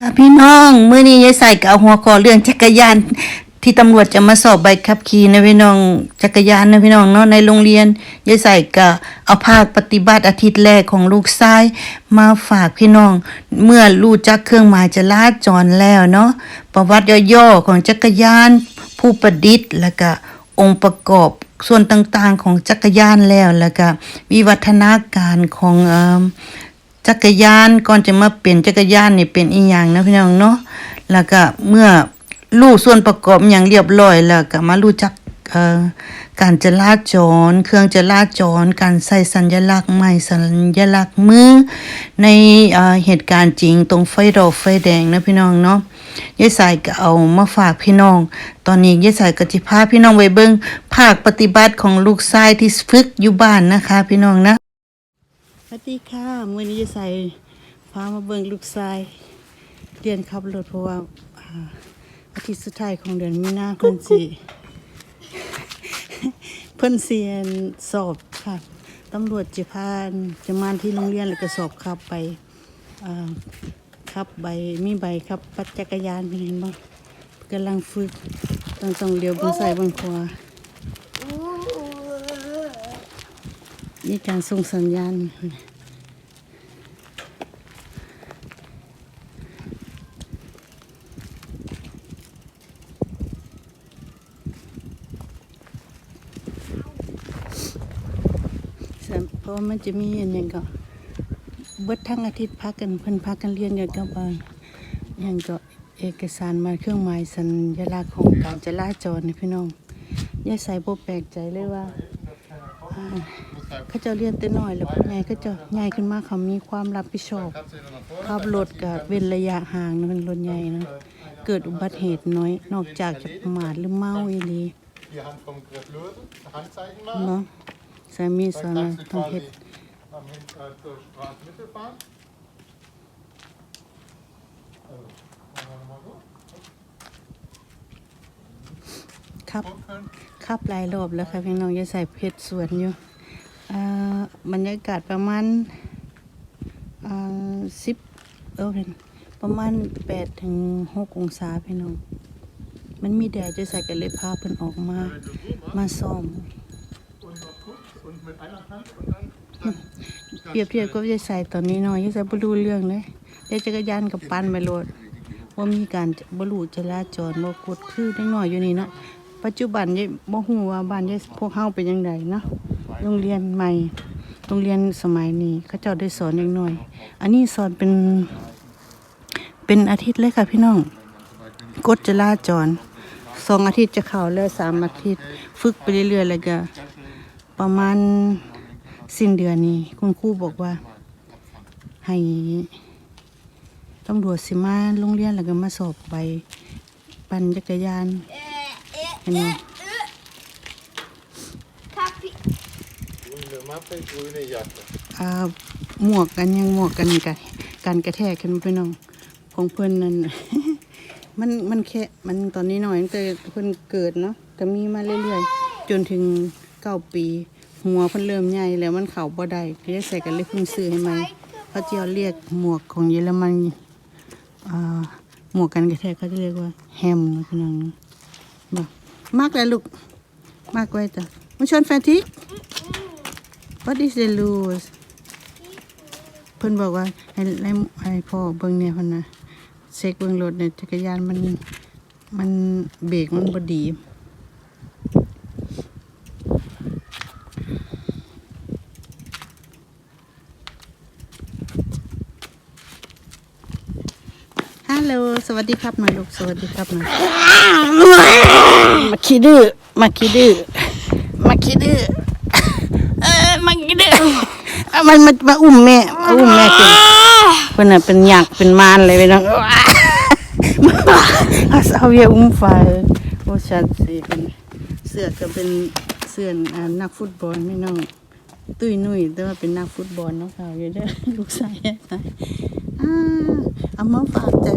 ค่ะพี่น้องเมื้อนี้ยายใส่ก็เอาหัวข้อเรื่องจักรยาน ที่ตำรวจจะมาสอบใบขับขี่นะพี่น้องจักรยานนะพี่น้องเนาะในโรงเรียนยายใส่ก็เอาภาคปฏิบัติอาทิตย์แรกของลูกชายมาฝากพี่น้อง เมื่อรู้จักเครื่องหมายจราจรแล้วเนาะประวัติย่อๆของจักรยาน ผู้ประดิษฐ์แล้วก็องค์ประกอบส่วนต่างๆของจักรยานแล้วแล้วก็วิวัฒนาการของเอ่อ จักรยานก่อนจะมาเป็นจักรยานนี่เป็นอีหยังนะพี่น้องเนาะแล้วก็เมื่อรู้ส่วนประกอบอย่างเรียบร้อยแล้วก็มารู้จักการจราจร เครื่องจราจร การใส่สัญลักษณ์ไม้สัญลักษณ์มือ ในเอเหตุการณ์จริงตรงไฟดอกไฟแดงนะพี่น้องเนาะยายสายก็เอามาฝากพี่น้อง ตอนนี้ยายสายก็สิพาพี่น้องไปเบิ่งภาคปฏิบัติของลูกชายที่ฝึกอยู่บ้านนะคะ พี่น้องนะ สวัสดีค่ะมื่อนี้จะใส่พามาเบิ่งลูกชายเรียนขับรถเพราะว่าอ่าอาทิตย์สุดท้ายของเดือนมีนาเพิ่นสิเพิ่นเสียนสอบค่ะตำรวจจะพาจะมาที่โรงเรียนแล้วก็สอบขับไปอ่าขับใบมีใบขับปัดจักรยานเป็นเห็นบ่กำลังฝึกต้องต้องเลี้ยวเบนซ้ายเบนขวา มีการส่งสัญญาณเพราะมันจะมีอันหยังก็เบิดทั้งอาทิตย์พักกันเพิ่นพักกันเรียนกันก็บ่หยังก็เอกสารมาเครื่องหมายสัญลักษณ์ของการจราจรนี่พี่น้องยายใส่บ่แปลกใจเลยว่า เขาเจ้าเรียนแต่น้อยแล้วผู้ใหญ่เขาเจ้าใหญ่ขึ้นมาเขามีความรับผิดชอบขับรถก็เว้นระยะห่างนะเป็นรถใหญ่นะเกิดอุบัติเหตุน้อย นอกจากจะประมาทหรือเมาอีหลีเนาะสามีสอน dann ว่าต้องเฮ็ดครับ Vorführen. ขับหลายรอบแล้วค่ะพี่น้องจะใส่เพชรสวนอยู่ บรรยากาศประมาณอ่าสิบเออเป็นประมาณแปดถึงหกองศาพี่น้อง มันมีแดดจะใส่กันเลยพาเพิ่นออกมา มาซ้อม เปรียบเทียบก็จะใส่ตอนนี้หน่อยจะใส่บรูเรื่องเลยได้จักรยานกับปันไปโลดว่ามีการบรูจราจรบ่กดคือเล็กน้อยอยู่นี่เนาะ ปัจจุบันยายบ่ฮู้ว่าบ้านยายพวกเฮาเป็นจังไดเนาะ โรงเรียนใหม่ โรงเรียนสมัยนี้ เขาเจ้าได้สอนเล็กน้อย อันนี้สอนเป็นเป็นอาทิตย์เลยค่ะพี่น้อง กฎจราจรสองอาทิตย์จะเข้าแล้วสามอาทิตย์ ฝึกไปเรื่อยๆแล้วก็ ประมาณสิ้นเดือนนี้คุณครูบอกว่า ให้ตำรวจสิมาโรงเรียนแล้วก็มาสอบใบปั่นจักรยานเห็นไหม grüne Mappe, grüne Jacke. อ่าหมวกกันยังหมวกกันกันการกระแทกกันไปน้องของเพื่อนนั่นมันมันแค่มันตอนนี้หน่อยตั้งแต่เพิ่อนเกิดเนาะก็มีมาเรื่อยๆ จนถึงเก้าปี หัวเพิ่นเริ่มใหญ่แล้วมันเข่าบ่ได้ก็จะใส่กันเลยเพิ่งซื้อให้ใหมเขาเจะเรียกหมวกของเยอรมันอ่าหมวกกันกระแทกเขาจะเรียกว่าแฮมนะพี่น้องนะบ่มากเลยลูกมากไว้จ้ะมันชนแฟนทิก What is the rules เพิ่นบอกว่าให้ให้ให้พ่อเบิ่งเนี่ยเพิ่นนะเช็คเบิ่งรถเนี่ยจักรยานมันมันเบรกมันบ่ดีฮัลโหลสวัสดีครับหน่อยลูกสวัสดีครับหน่อยมาขี้ดื้อมาขี้ดื้อมาขี้ดื้อ มาขี้ดื้อเอามันมามาอุ้มแม่มาอุ้มแม่เป็นเพิ่นน่ะเป็นหยักเป็นมารเลยไปน้องเอาเอาเวียอุ้มไฟโอ้ชัดสิเป็นเสื้อก็เป็นเสื้อนักฟุตบอลไม่น้องตุ้ยนุ่ยแต่ว่าเป็นนักฟุตบอลเนาะค่ะอยู่เด้อลูกชายอ่าเอามาฝากใจ